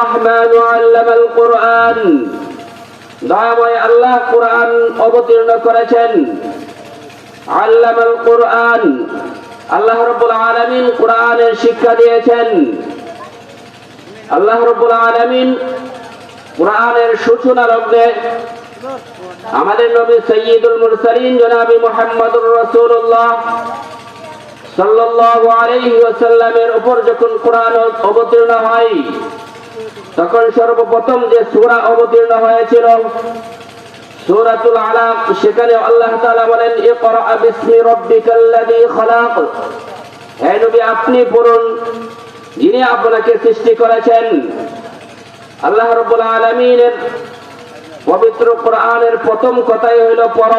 রহমান আল্লামাল কোরআন দয়াময় আল্লাহ কোরআন অবতীর্ণ করেছেন। আল্লামাল কোরআন। আল্লাহ রব্বুল আলামিন কোরআনের শিক্ষা দিয়েছেন। আল্লাহ রব্বুল আলামিন কোরআনের সূচনা লগ্নে আমাদের নবী সৈয়দুল মুরসালিন জনাবি মোহাম্মদুর রাসূলুল্লাহ সাল্লাল্লাহু আলাইহি ওয়াসাল্লামের উপর যখন কোরআন অবতীর্ণ হয় তখন সর্বপ্রথম যে সূরা অবতীর্ণ হয়েছিল, সূরাতুল আলাক সেখানে আল্লাহ তাআলা বলেন, ইকরা বিসমি রাব্বিকাল্লাযী খলাক। হে নবী, আপনি পড়ুন, যিনি আপনাকে সৃষ্টি করেছেন। আল্লাহ রাব্বুল আলামিনের পবিত্র কোরআনের প্রথম কথাই হইল পড়।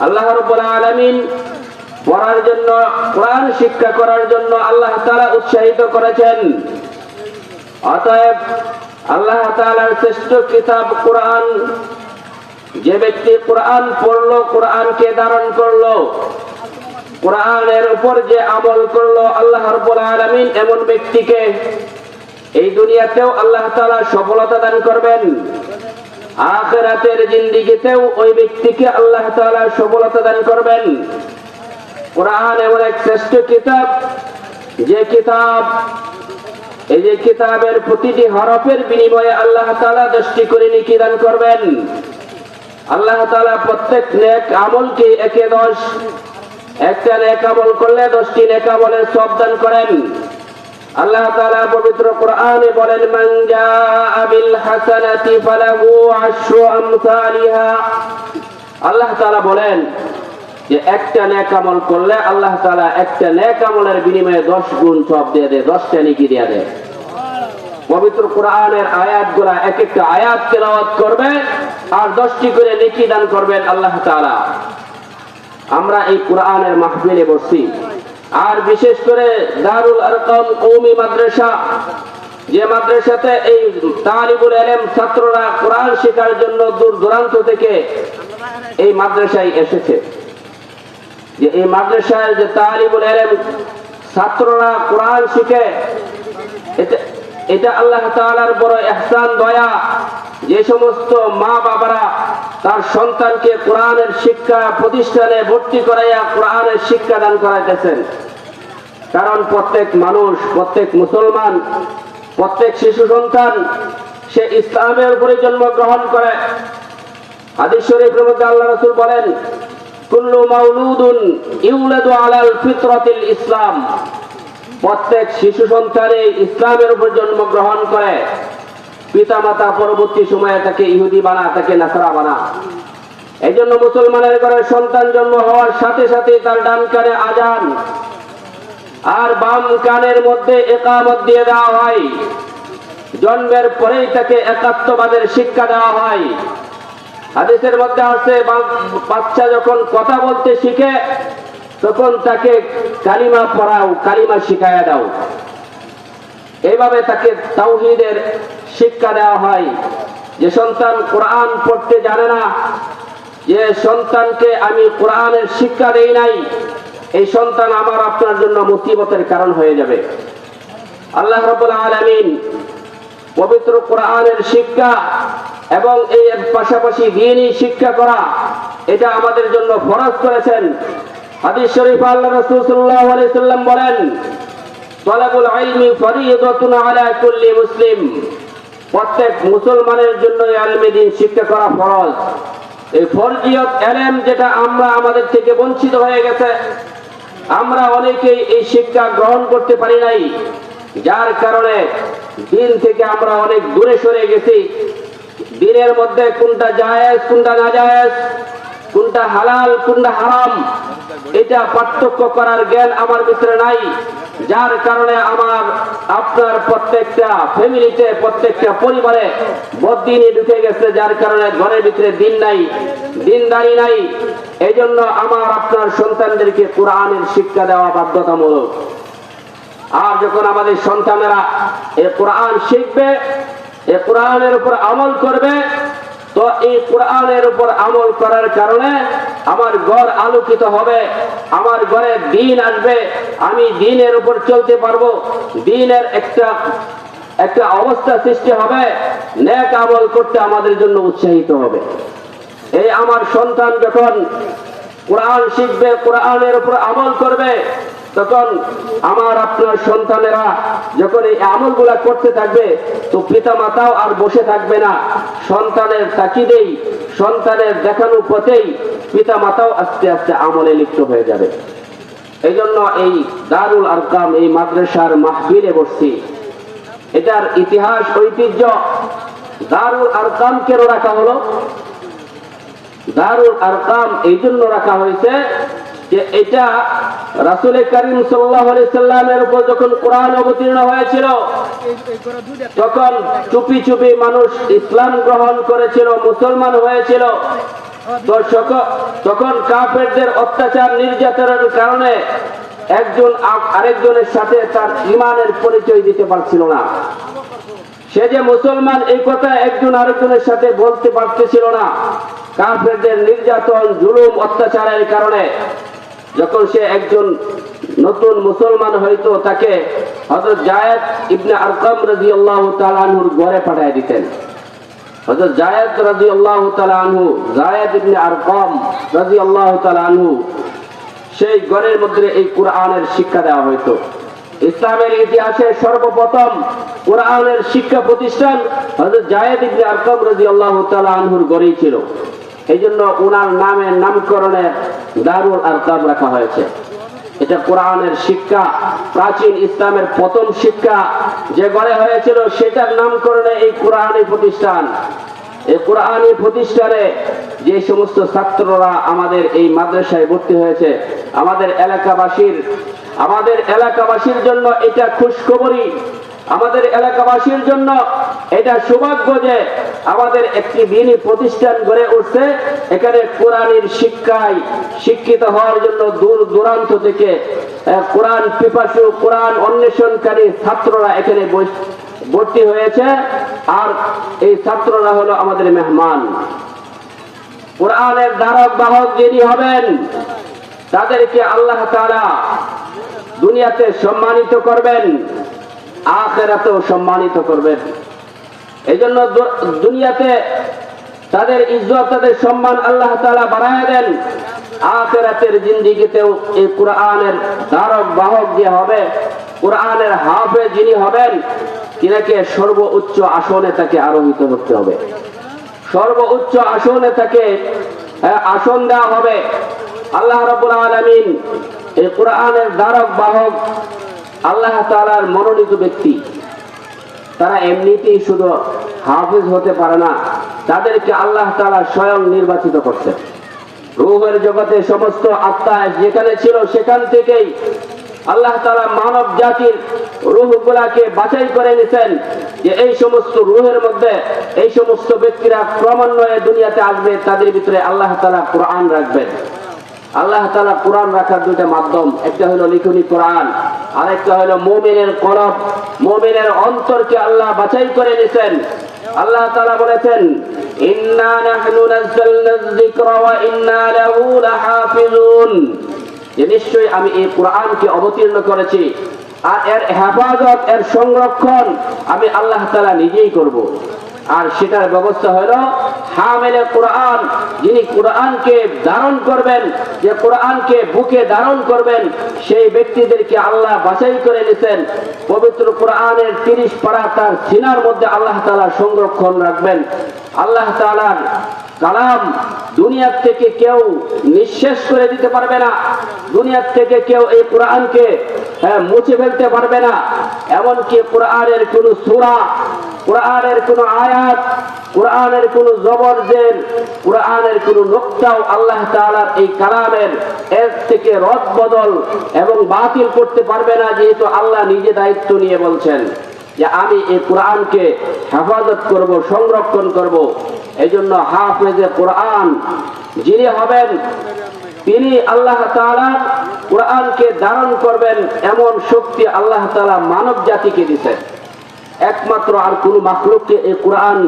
আল্লাহ রাব্বুল আলামিন পড়ার জন্য, কোরআন শিক্ষা করার জন্য আল্লাহ তাআলা উৎসাহিত করেছেন। অতএব আল্লাহ শ্রেষ্ঠ কিতাব কোরআন, যে ব্যক্তি কোরআন পড়ল, কোরআনকে ধারণ করল, কোরআনের উপর যে আমল করল আল্লাহ রাব্বুল এমন ব্যক্তিকে এই দুনিয়াতেও আল্লাহ তাআলা সফলতা দান করবেন। আখিরাতের জিন্দেগিতেও ওই ব্যক্তিকে আল্লাহ তাআলা সফলতা দান করবেন। কোরআন এমন এক শ্রেষ্ঠ কিতাব, যে কিতাব এই যে কিতাবের প্রতিটি হরফের বিনিময়ে আল্লাহ তালা দৃষ্টি করে নিকি দান করবেন। আল্লাহ তালা প্রত্যেক নেক আমলকে একে দশ, একটা নেক আমল করলে দশটি নেক আমলের সব দান করেন। আল্লাহ তাআলা পবিত্র কোরআনে বলেন, মান জাআ বিল হাসানাতি ফালাহু আশরু আমসালিহা। আল্লাহ তাআলা বলেন যে, একটা নেক আমল করলে আল্লাহ তাআলা একটা নেক আমলের বিনিময়ে 10 গুণ সব দিয়ে দেয় 10টা নেকি দিয়ে দেয়। পবিত্র কোরআনের আয়াতগুলা এক একটা আয়াত তেলাওয়াত করবে আর 10টি করে নেকি দান করবেন আল্লাহ তাআলা। আমরা এই কোরআনের মাহফিলে বসছি। আর বিশেষ করে দারুল আরকাম কৌমি মাদ্রাসা, যে মাদ্রাসাতে এই তালিবুল এলেম ছাত্ররা কোরআন শেখার জন্য দূর দূরান্ত থেকে এই মাদ্রাসায় এসেছে। যে এই মাদ্রাসায় যে তালিবুল এলেম ছাত্ররা কোরআন শিখে এটা এটা আল্লাহ তাআলার বড় ইহসান, দয়া। যে সমস্ত মা বাবারা তার সন্তানকে কোরআনের শিক্ষা প্রতিষ্ঠানে ভর্তি করাইয়া কোরআনের শিক্ষা দান করাইতেছেন। কারণ প্রত্যেক মানুষ, প্রত্যেক মুসলমান, প্রত্যেক শিশু সন্তান, সে ইসলামের উপরে জন্মগ্রহণ করে। হাদিস শরীফের মধ্যে আল্লাহ রাসূল বলেন, কুল্লু মাউলুদুন ইউলাদু আলাল ফিতরাতিল ইসলাম। প্রত্যেক শিশু সন্তানে ইসলামের উপর জন্মগ্রহণ করে। পিতা মাতা পরবর্তী সময়ে তাকে ইহুদি বানা, তাকে নাসারা বানা। এই জন্য মুসলমানের ঘরে সন্তান জন্ম হওয়ার সাথে সাথে তার ডান কানে আজান আর বাম কানের মধ্যে একামত দিয়ে দেওয়া হয়। জন্মের পরেই তাকে একাত্মবাদের শিক্ষা দেওয়া হয়। হাদিসের মধ্যে আছে বাচ্চা যখন কথা বলতে শিখে তখন তাকে কালিমা পড়াও, কালিমা শিখাইয়া দাও। এইভাবে তাকে তাওহীদের শিক্ষা দেওয়া হয়। যে সন্তান কোরআন পড়তে জানে না, যে সন্তানকে আমি কোরআনের শিক্ষা দেই নাই, এই সন্তান আমার আপনার জন্য মুসিবতের কারণ হয়ে যাবে। আল্লাহ রাব্বুল আলামিন পবিত্র কোরআনের শিক্ষা এবং এই পাশাপাশি দিনই শিক্ষা করা, এটা আমাদের জন্য ফরজ করেছেন। হাদিস শরীফ আল্লাহ রাসূল সাল্লাল্লাহু আলাইহি সাল্লাম বলেন, তলাবুল ইলমি ফরিয়দাতুন আলা কুল্লি মুসলিম। প্রত্যেক মুসলমানের জন্য আলমে দিন শিক্ষা করা ফরজ। এই ফরজিয়ত এলেম যেটা আমরা আমাদের থেকে বঞ্চিত হয়ে গেছে। আমরা অনেকেই এই শিক্ষা গ্রহণ করতে পারি নাই, যার কারণে দিন থেকে আমরা অনেক দূরে সরে গেছি। দিনের মধ্যে কোনটা জায়েজ, কোনটা না জায়েজ কোনটা হালাল, কোনটা হারাম, এটা পার্থক্য করার জ্ঞান আমার ভিতরে নাই। যার কারণে আমার, আপনার প্রত্যেকটা ফ্যামিলিতে, প্রত্যেকটা পরিবারে বদিনী ঢুকে গেছে, যার কারণে ঘরের ভিতরে দিন নাই, দিনদারি নাই। এই জন্য আমার আপনার সন্তানদেরকে কোরআনের শিক্ষা দেওয়া বাধ্যতামূলক। আর যখন আমাদের সন্তানেরা এ কোরআন শিখবে, এ কোরআনের উপর আমল করবে তো এই কোরআনের উপর আমল করার কারণে আমার ঘর আলোকিত হবে, আমার ঘরে দিন আসবে, আমি দিনের উপর চলতে পারব, দিনের একটা একটা অবস্থা সৃষ্টি হবে ন্যাক আমল করতে আমাদের জন্য উৎসাহিত হবে। এই আমার সন্তান যখন কোরআন শিখবে, কোরআনের উপর আমল করবে তখন আমার আপনার সন্তানেরা যখন এই আমলগুলা করতে থাকবে, তো পিতা মাতাও আর বসে থাকবে না। সন্তানের তাকিদেই সন্তানের দেখানো পথেই পিতা মাতাও আস্তে আস্তে আমলে লিপ্ত হয়ে যাবে। এই জন্য এই দারুল আরকাম, এই মাদ্রাসার মাহফিলে বসছি। এটার ইতিহাস, ঐতিহ্য দারুল আরকাম কেন রাখা হলো? দারুল আরকাম এই জন্য রাখা হয়েছে যে এটা রাসুল করিম সাল্লামের উপর যখন কোরআন অবতীর্ণ হয়েছিল, তখন চুপি চুপি মানুষ ইসলাম গ্রহণ করেছিল, মুসলমান হয়েছিল। তখন কাফেরদের অত্যাচার নির্যাতনের কারণে একজন আরেকজনের সাথে তার ইমানের পরিচয় দিতে পারছিল না। সে যে মুসলমান এই কথা একজন আরেকজনের সাথে বলতে পারতেছিল না। কাফেরদের নির্যাতন, জুলুম, অত্যাচারের কারণে যখন সে একজন নতুন মুসলমান হইতো, তাকে হযরত জায়েদ ইবনে আরকাম রাদিয়াল্লাহু তাআলা আনহুর ঘরে পাঠিয়ে দিতেন। হযরত জায়েদ রাদিয়াল্লাহু তাআলা আনহু, জায়েদ ইবনে আরকাম রাদিয়াল্লাহু তাআলা আনহু, সেই ঘরের মধ্যে এই কোরআনের শিক্ষা দেওয়া হইতো। ইসলামের ইতিহাসে সর্বপ্রথম কোরআনের শিক্ষা প্রতিষ্ঠান হযরত জায়েদ ইবনে আরকাম রাদিয়াল্লাহু তাআলা আনহুর ঘরেই ছিল। এই জন্য ওনার নামে নামকরণে দারুল আরকাম রাখা হয়েছে। এটা কোরআনের শিক্ষা, প্রাচীন ইসলামের প্রথম শিক্ষা যে গড়ে হয়েছিল, সেটার নামকরণে এই কোরআনী প্রতিষ্ঠান। এই কোরআনী প্রতিষ্ঠানে যে সমস্ত ছাত্ররা আমাদের এই মাদ্রাসায় ভর্তি হয়েছে, আমাদের এলাকাবাসীর আমাদের এলাকাবাসীর জন্য এটা খুশখবরি আমাদের এলাকাবাসীর জন্য এটা সৌভাগ্য যে আমাদের একটি দিনই প্রতিষ্ঠান গড়ে উঠছে। এখানে কোরআনের শিক্ষায় শিক্ষিত হওয়ার জন্য দূর দূরান্ত থেকে কোরআন পিপাসু, কোরআন অন্বেষণকারী ছাত্ররা এখানে ভর্তি হয়েছে। আর এই ছাত্ররা হলো আমাদের মেহমান। কোরআনের ধারক বাহক যিনি হবেন, তাদেরকে আল্লাহ তারা দুনিয়াতে সম্মানিত করবেন, আখেরাতেও সম্মানিত করবেন। এই জন্য দুনিয়াতে তাদের ইজ্জত, তাদের সম্মান আল্লাহ তাআলা বাড়ায় দেন। আখেরাতের জিন্দিগিতেও এই কোরআনের ধারক, বাহক যে হবে, কোরআনের হাফে যিনি হবেন, তিনাকে সর্বোচ্চ আসনে তাকে আরোহিত করতে হবে। সর্বোচ্চ আসনে তাকে আসন দেওয়া হবে। আল্লাহ রাব্বুল আলামিন এই কোরআনের ধারক, বাহক আল্লাহ তাআলার মনোনীত ব্যক্তি। তারা এমনিতেই শুধু হাফিজ হতে পারে না, তাদেরকে আল্লাহ তাআলা স্বয়ং নির্বাচিত করছে। রূহের জগতে সমস্ত আত্মা যেখানে ছিল সেখান থেকেই আল্লাহ তাআলা মানব জাতির রূহগুলাকে বাছাই করে নিছেন যে এই সমস্ত রুহের মধ্যে এই সমস্ত ব্যক্তিরা ক্রমান্বয়ে দুনিয়াতে আসবে, তাদের ভিতরে আল্লাহ তাআলা কোরআন রাখবেন। আল্লাহ তাআলা কোরআন রাখার দুইটা মাধ্যম, একটা হলো লিখনি কোরআন আরেকটা হলো মুমিনের কলব। মুমিনের অন্তরকে আল্লাহ বাছাই করে নিছেন। আল্লাহ তাআলা বলেছেন, ইন্না নাহনু নাযালনা যিকরা ওয়া ইন্না লাহু লাহাফিজুন। যে নিশ্চয়ই আমি এই কোরআনকে অবতীর্ণ করেছি। আর এর হেফাজত, এর সংরক্ষণ আমি আল্লাহ তাআলা নিজেই করব। আর সেটার ব্যবস্থা হলো হামেলে কোরআন যিনি কোরআনকে ধারণ করবেন যে কোরআনকে বুকে ধারণ করবেন সেই ব্যক্তিদেরকে আল্লাহ বাছাই করে নিছেন। পবিত্র কোরআনের তিরিশ পারা তার সিনার মধ্যে আল্লাহ তাআলা সংরক্ষণ রাখবেন। আল্লাহ তাআলার কালাম দুনিয়ার থেকে কেউ নিঃশেষ করে দিতে পারবে না। দুনিয়ার থেকে কেউ এই কোরআনকে হ্যাঁ, মুছে ফেলতে পারবে না। এমনকি কোরআনের কোনো সূরা কোরআনের কোনো আয়াত কোরআনের কোন জবর জবরজের কোরআনের কোন নোক্তাও আল্লাহ তাআলার এই কালামের এর থেকে রদ বদল এবং বাতিল করতে পারবে না, যেহেতু আল্লাহ নিজে দায়িত্ব নিয়ে বলছেন যে আমি এই কোরআনকে হেফাজত করব, সংরক্ষণ করব। এই জন্য হাফেজে কোরআন যিনি হবেন, তিনি আল্লাহ তাআলা কোরআনকে ধারণ করবেন, এমন শক্তি আল্লাহ তাআলা মানব জাতিকে দিতেন একমাত্র আর কোন মাখলুককে এই কোরআন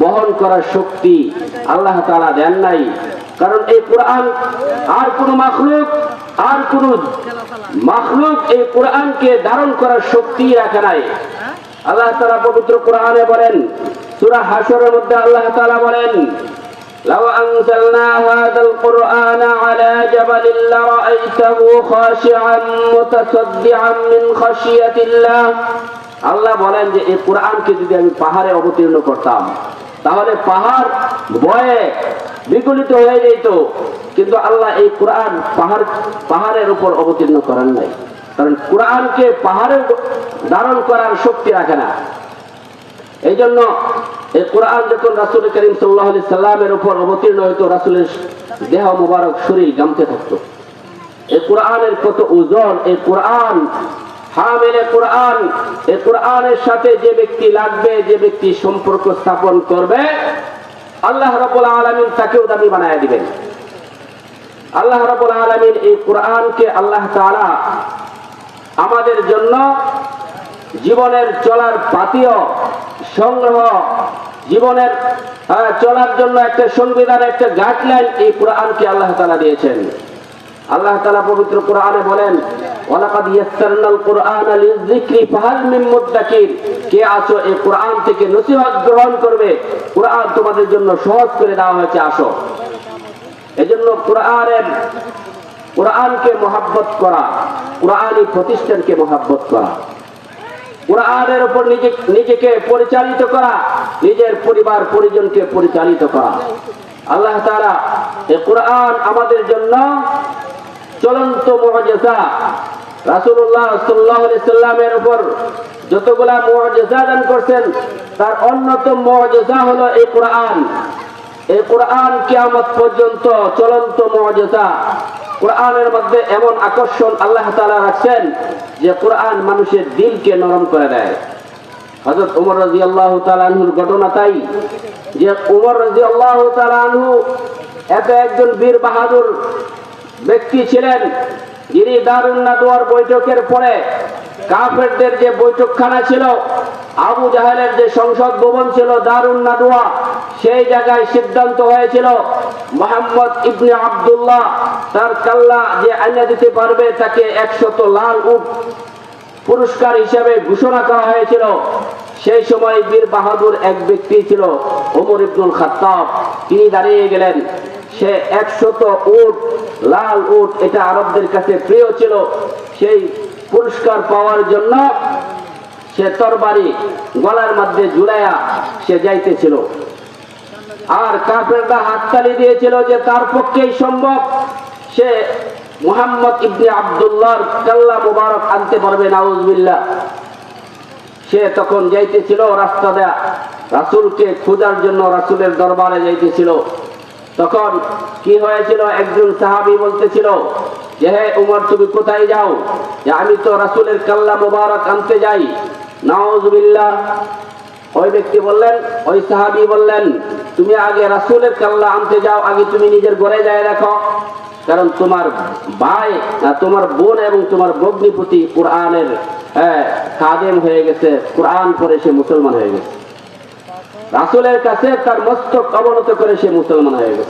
বহন করার শক্তি আল্লাহ তাআলা দেন নাই কারণ এই কোরআন আর কোন মাখলুক আর কোন মাখলুক এই কোরআনকে ধারণ করার শক্তি রাখে নাই আল্লাহ তাআলা পবিত্র কোরআনে বলেন সূরা হাশরের মধ্যে আল্লাহ তাআলা বলেন لو أنزلنا هذا القرآن على جبل لرأيته خاشعا متصدعا من خشية الله আল্লাহ বলেন যে এই কোরআনকে যদি আমি পাহাড়ে অবতীর্ণ করতাম, তাহলে পাহাড় ভয়ে বিগলিত হয়ে যেত। কিন্তু আল্লাহ এই কোরআন পাহাড়, পাহাড়ের উপর অবতীর্ণ করেন নাই। কারণ কোরআনকে পাহাড়ের ধারণ করার শক্তি রাখে না। এই জন্য এই কোরআন যখন রাসুল করিম সাল্লাহ আলি সাল্লামের উপর অবতীর্ণ হইতো, রাসুলের দেহ মোবারক শরীর গামতে থাকতো। এই কোরআনের কত ওজন, এই কোরআন কোরআন কোরআনের সাথে যে ব্যক্তি লাগবে, যে ব্যক্তি সম্পর্ক স্থাপন করবে, আল্লাহ তাকেও এই কোরআনকে আল্লাহ আমাদের জন্য জীবনের চলার পাতীয় সংগ্রহ, জীবনের চলার জন্য একটা সংবিধান একটা গাইডলাইন এই কোরআনকে আল্লাহ তালা দিয়েছেন। আল্লাহ তালা পবিত্র কোরআনে বলেন ইয়াসসারনাল কোরআনা লিযিকরি, ফাহাল মিন কে আছো এই থেকে নসিহত গ্রহণ করবে। তোমাদের জন্য সহজ করে দেওয়া হয়েছে, আসো। এজন্য করা প্রতিষ্ঠানকে করা। উপর নিজে, নিজেকে পরিচালিত করা, নিজের পরিবার, পরিজনকে পরিচালিত করা। আল্লাহ তাআলা এই কোরআন আমাদের জন্য চলন্ত মুআজিজা আলাইহি সাল্লামের উপর যতগুলা মুআজিজা দান করছেন, তার অন্যতম মুআজিজা হলো এই কোরআন। এই কোরআন কিয়ামত পর্যন্ত চলন্ত মুআজিজা কোরআনের মধ্যে এমন আকর্ষণ আল্লাহ রাখছেন যে কোরআন মানুষের দিলকে নরম করে দেয়। হযরত ওমর রাদিয়াল্লাহু তাআলা আনহুর ঘটনা তাই যে ওমর রাদিয়াল্লাহু তাআলা আনহু এত একজন বীর বাহাদুর ব্যক্তি ছিলেন যিনি দারুণ নাদুয়ার বৈঠকের পরে কাফেরদের যে বৈঠকখানা ছিল, আবু জাহেলের যে সংসদ ভবন ছিল দারুণ নাদুয়া সেই জায়গায় সিদ্ধান্ত হয়েছিল, মোহাম্মদ ইবনে আব্দুল্লাহ তার কাল্লা যে আইনা দিতে পারবে তাকে একশত লাল উট পুরস্কার হিসেবে ঘোষণা করা হয়েছিল। সেই সময় বীর বাহাদুর এক ব্যক্তি ছিল, ওমর ইবনুল খাত্তাব। তিনি দাঁড়িয়ে গেলেন। সে একশত উট লাল উট এটা আরবদের কাছে প্রিয় ছিল। সেই পুরস্কার পাওয়ার জন্য সে তরবারি গলার মধ্যে ঝুলাইয়া সে যাইতেছিল। আর কাফেররা হাততালি দিয়েছিল যে তার পক্ষেই সম্ভব। সে মুহাম্মদ ইবনে আব্দুল্লাহর কাল্লা মুবারক আনতে পারবে, নাউজবিল্লাহ। সে তখন যাইতেছিল রাস্তা দেয়া। রাসূলকে খোঁজার জন্য রাসূলের দরবারে যাইতেছিল। তখন কি হয়েছিল? একজন সাহাবি বলতেছিল যে হে উমর তুমি কোথায় যাও? যে আমি তো রাসূলের কাল্লা মুবারক আনতে যাই। নাউজবিল্লাহ। ওই ব্যক্তি বললেন ওই সাহাবি বললেন তুমি আগে রাসূলের কাল্লা আনতে যাও আগে তুমি নিজের ঘরে যায় রাখো কারণ তোমার ভাই তোমার বোন এবং তোমার ভগ্নিপতি কোরআনের হ্যাঁ, কাদেম হয়ে গেছে। কোরআন পরে সে মুসলমান হয়ে গেছে। রাসূলের কাছে তার মস্তক অবনত করে সে মুসলমান হয়ে গেছে।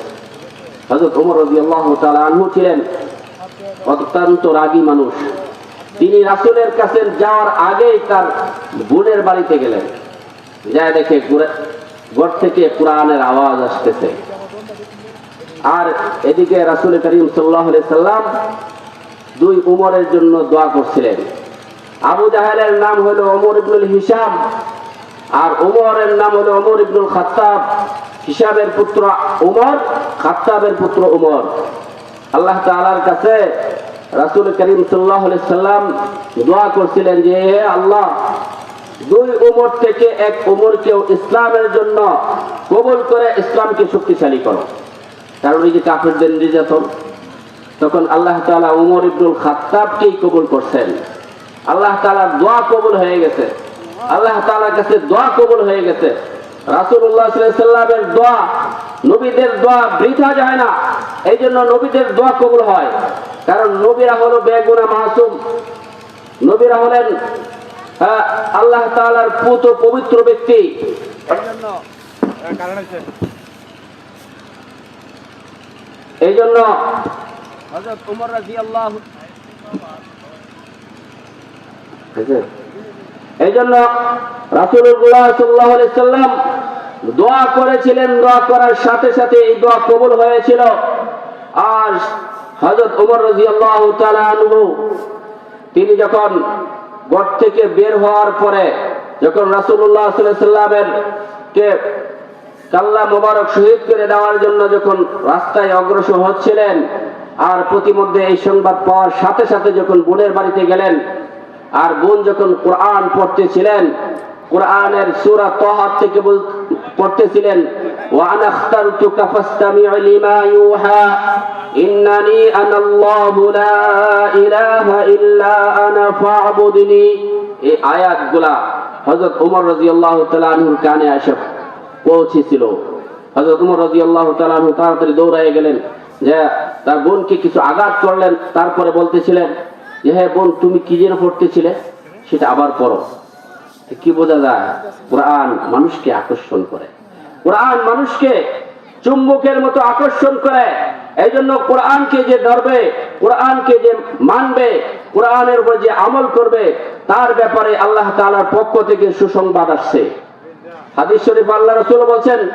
হযরত ওমর রাদিয়াল্লাহু তাআলা আনহু ছিলেন অত্যন্ত রাগী মানুষ। তিনি রাসুলের কাছে যাওয়ার আগেই তার বোনের বাড়িতে গেলেন। যায় দেখে ঘুরে- থেকে কোরআনের আওয়াজ আসতেছে। আর এদিকে রাসূল করিম আলাইহি সাল্লাম দুই উমরের জন্য দোয়া করছিলেন। আবু জাহেলের নাম হলো ওমর ইবনুল হিসাম আর ওমরের নাম হলো ওমর ইবনুল খাত্তাব। হিসাবের পুত্র ওমর খাত্তাবের পুত্র ওমর আল্লাহ তাআলার কাছে রাসূল করিম আলাইহি সাল্লাম দোয়া করছিলেন যে, হে আল্লাহ, দুই উমর থেকে এক উমরকেও ইসলামের জন্য কবুল করে ইসলামকে শক্তিশালী করো। কারণ এই যে কাফেরদের নির্যাতন, তখন আল্লাহ তাআলা উমর ইবনুল খাত্তাবকেই কবুল করছেন। আল্লাহ তাআলার দোয়া কবুল হয়ে গেছে। আল্লাহ তাআলার কাছে দোয়া কবুল হয়ে গেছে। সাল্লাল্লাহু দোয়া নবীদের দোয়া বৃথা যায় না। এই জন্য নবীদের দোয়া কবুল হয়। কারণ নবীরা হলো বেগুনা মাসুম। নবীরা হলেন আহ, আল্লাহ তাআলার পুত পবিত্র ব্যক্তি। এই জন্য হযরত ওমর রাদিয়াল্লাহু এই জন্য রাসুল্লাহ সাল্লাহ সাল্লাম দোয়া করেছিলেন, দোয়া করার সাথে সাথে এই দোয়া কবুল হয়েছিল। আর হজরত উমর রাজি আল্লাহ তিনি যখন গড় থেকে বের হওয়ার পরে যখন রাসুল্লাহ সাল্লামের কে কাল্লা মোবারক শহীদ করে দেওয়ার জন্য যখন রাস্তায় অগ্রসর হচ্ছিলেন, আর প্রতিমধ্যে এই সংবাদ পাওয়ার সাথে সাথে যখন বোনের বাড়িতে গেলেন আর বোন যখন কোরআন পড়তেছিলেন, কোরআনের সূরা তহা থেকে পড়তেছিলেন ওয়ান আখতারতুকা ফাসতামি' লিমা ইউহা, ইন্নানি আনা আল্লাহু লা ইলাহা ইল্লা আনা ফা'বুদনি। এই আয়াতগুলা হযরত ওমর রাদিয়াল্লাহু তাআলা আনহুর কানে আসে পৌঁছেছিল। হযরত ওমর রাদিয়াল্লাহু তাআলা আনহু তাড়াতাড়ি দৌড়ায় গেলেন। যে তার বোনকে কিছু আঘাত করলেন, তারপরে বলতেছিলেন হ্যাঁ বোন, তুমি কি যেন পড়তেছিলে? সেটা আবার পড়ো। কি বোঝা যায়? কোরআন মানুষকে আকর্ষণ করে। কোরআন মানুষকে চুম্বকের মতো আকর্ষণ করে। এই জন্য কোরআনকে যে ধরবে, কোরআনকে যে মানবে, কোরআনের উপর যে আমল করবে, তার ব্যাপারে আল্লাহ তাআলার পক্ষ থেকে সুসংবাদ আসছে। হাদিস শরীফ আল্লাহ রাসূল বলছেন,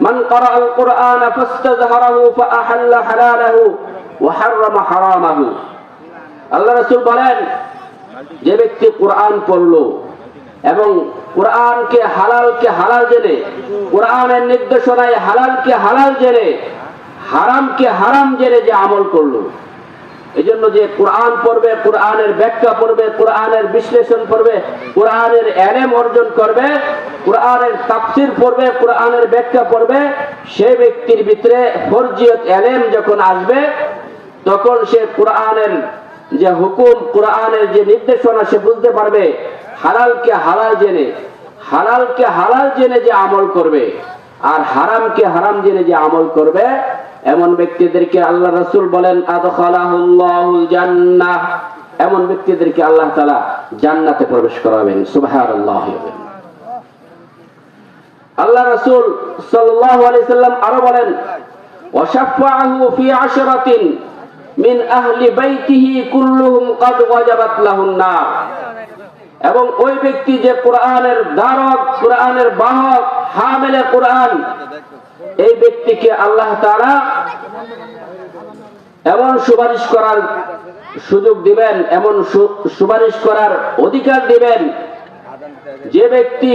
মান আল কুরআন ফাস্তাযহারাহু ফাআহাল্লা হালালাহু ওয়া হাররামা হারামাহু। আল্লাহ রসুল বলেন, যে ব্যক্তি কোরআন পড়ল এবং কোরআনকে হালালকে হালাল জেনে, কোরআনের নির্দেশনায় হালালকে হালাল জেনে, হারামকে হারাম জেনে যে আমল করল এই জন্য যে কোরআন পড়বে, কোরআনের ব্যাখ্যা পড়বে, কোরআনের বিশ্লেষণ করবে কোরআনের এলেম অর্জন করবে, কোরআনের তাফসির পড়বে, কোরআনের ব্যাখ্যা পড়বে সে ব্যক্তির ভিতরে ফরজিয়ত এলেম যখন আসবে, তখন সে কোরআনের যে হুকুম কোরআনের যে নির্দেশনা, সে বুঝতে পারবে হালালকে হালাল জেনে, হালালকে হালাল জেনে যে আমল করবে আর হারামকে হারাম জেনে যে আমল করবে, এমন ব্যক্তিদেরকে আল্লাহ রসুল বলেন জান্নাহ। এমন ব্যক্তিদেরকে আল্লাহ তালা জান্নাতে প্রবেশ করাবেন। সুবহানাল্লাহ। আল্লাহ রাসূল আলাইহি সাল্লাম আরও বলেন ওয়াশাফাআহু ফি আশরাতিন। মিন আহলি বাইতিহি কুল্লুহুম ক্বাদ ওয়াজাবাত লাহুন নার। এবং ওই ব্যক্তি যে কোরআনের দ্বারক কোরআনের বাহক, হামেলে কোরআন, এই ব্যক্তিকে আল্লাহ তারা এমন সুপারিশ করার সুযোগ দিবেন, এমন সুপারিশ করার অধিকার দিবেন যে ব্যক্তি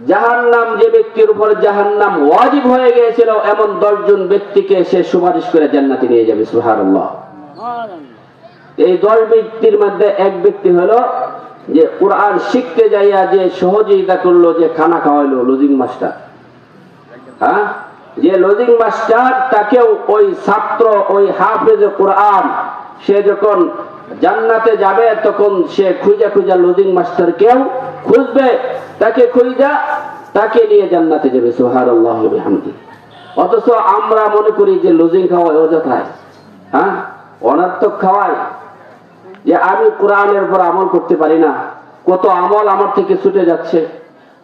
জাহান্নাম যে ব্যক্তির উপর জাহান্নাম ওয়াজিব হয়ে গিয়েছিল এমন দশজন ব্যক্তিকে সে সুপারিশ করে জান্নাতে নিয়ে যাবে সুবহানাল্লাহ। এই দশ ব্যক্তির মধ্যে এক ব্যক্তি হলো যে কোরআন শিখতে যাইয়া যে সহযোগিতা করল যে খানা খাওয়াইলো লজিং মাস্টার হ্যাঁ? যে লজিং মাস্টার তাকেও ওই ছাত্র ওই হাফেজ কোরআন সে যখন জান্নাতে যাবে তখন সে খুঁজে খুঁজে লজিং মাস্টার কেউ খুঁজবে। তাকে খুঁজা, তাকে নিয়ে জান্নাতে যাবে সোহার আল্লাহ অথচ আমরা মনে করি যে লজিং খাওয়াই অযথায় হ্যাঁ? অনার্থক খাওয়াই যে আমি কোরআনের উপর আমল করতে পারি না। কত আমল আমার থেকে ছুটে যাচ্ছে।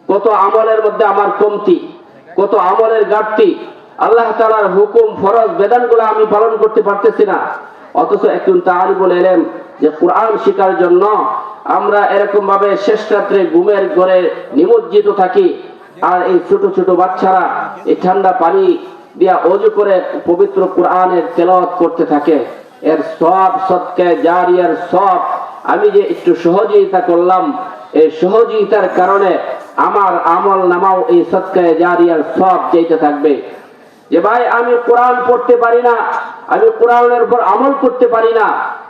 কত আমলের মধ্যে আমার কমতি। কত আমলের ঘাটতি। আল্লাহ তালার হুকুম, ফরজ বেদানগুলো আমি পালন করতে পারতেছি না। অথচ একজন বলে এলেন যে কোরআন শিকার জন্য আমরা এরকম ভাবে শেষ রাত্রে ঘুমের ঘরে নিমজ্জিত থাকি, আর এই ছোট ছোট বাচ্চারা এই ঠান্ডা পানি দিয়া অজু করে পবিত্র কোরআনের তেলাওয়াত করতে থাকে। এর সব সৎকে জারিয়ার সব আমি যে একটু সহযোগিতা করলাম, এই সহযোগিতার কারণে আমার আমল নামাও এই সৎকায় জারিয়ার সব যেতে থাকবে। যে ভাই, আমি কোরআন পড়তে পারি না, আমি কোরআনের উপর আমল করতে পারি না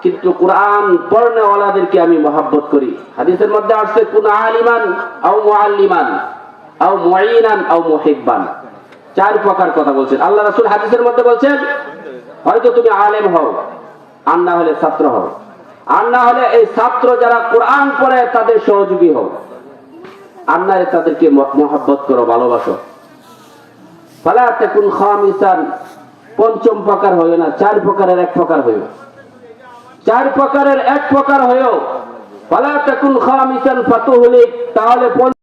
কিন্তু কোরআন পড়নেওয়ালাদেরকে আমি মহাব্বত করি। হাদিসের মধ্যে আসছে, কোন আলিমান আও মুআল্লিমান, আও মুঈনান, আও মুহিব্বান। চার প্রকার কথা বলছেন। আল্লাহ রাসূল হাদিসের মধ্যে বলছেন, হয়তো তুমি আলেম হও, আর না হলে ছাত্র হও। আর না হলে এই ছাত্র যারা কোরআন পড়ে, তাদের সহযোগী হও। আর না তাদেরকে মহাব্বত করো, ভালোবাসো। ফালা তেকুন খামিসান, পঞ্চম প্রকার হইও না, চার প্রকারের এক প্রকার হইও। চার প্রকারের এক প্রকার হয়েও পালা তাকুন খামিসান হলে তাহলে